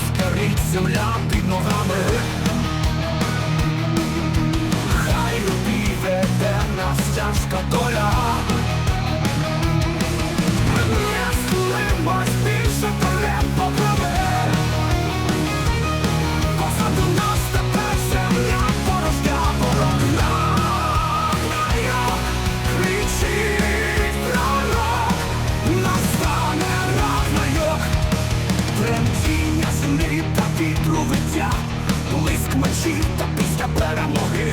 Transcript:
горить земля під ногами. Хай любі веде нас тяжка до. Вітру виття, блиск мечів та після перемоги,